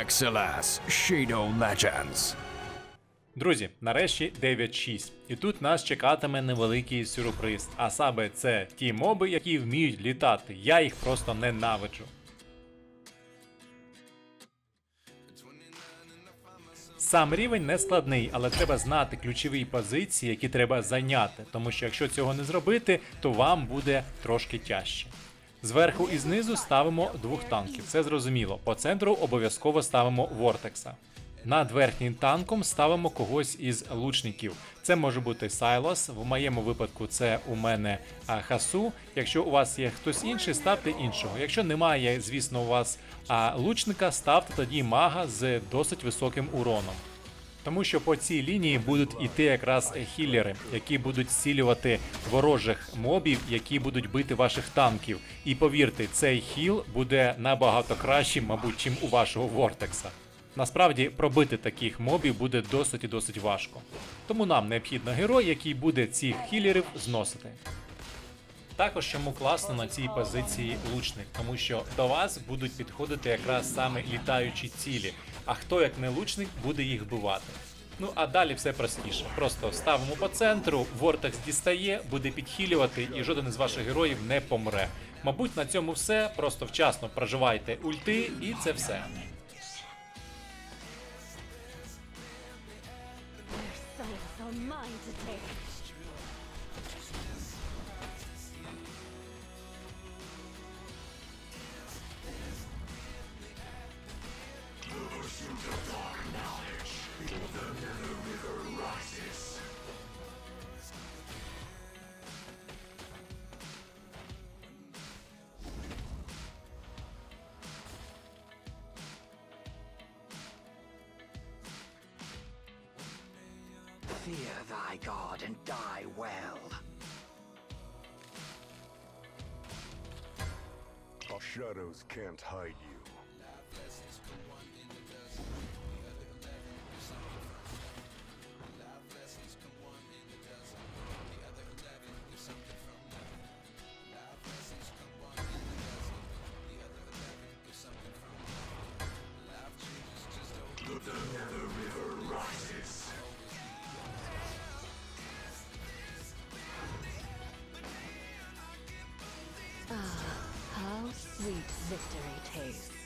Excelas Shadow Legends. Друзі, нарешті 9.6. І тут нас чекатиме невеликий сюрприз. А саме це ті моби, які вміють літати. Я їх просто ненавиджу. Сам рівень не складний, але треба знати ключові позиції, які треба зайняти, тому що якщо цього не зробити, то вам буде трошки тяжче. Зверху і знизу ставимо двох танків, це зрозуміло. По центру обов'язково ставимо Вортекса. Над верхнім танком ставимо когось із лучників. Це може бути Сайлос. В моєму випадку це у мене а, Хасу. Якщо у вас є хтось інший, ставте іншого. Якщо немає, звісно, у вас а, лучника, ставте тоді мага з досить високим уроном. Тому що по цій лінії будуть іти якраз хіллери, які будуть зцілювати ворожих мобів, які будуть бити ваших танків. І повірте, цей хіл буде набагато кращим, мабуть, чим у вашого Вортекса. Насправді пробити таких мобів буде досить і досить важко. Тому нам необхідно герой, який буде цих хілерів зносити. Також чому класно на цій позиції лучник, тому що до вас будуть підходити якраз саме літаючі цілі, а хто як не лучник буде їх вбивати. Ну а далі все простіше. Просто ставимо по центру, Вортекс дістає, буде підхилювати, і жоден із ваших героїв не помре. Мабуть, на цьому все. Просто вчасно проживайте ульти, і це все. Mine to take. Fear thy god and die well. Our shadows can't hide you. Ah, how sweet victory tastes.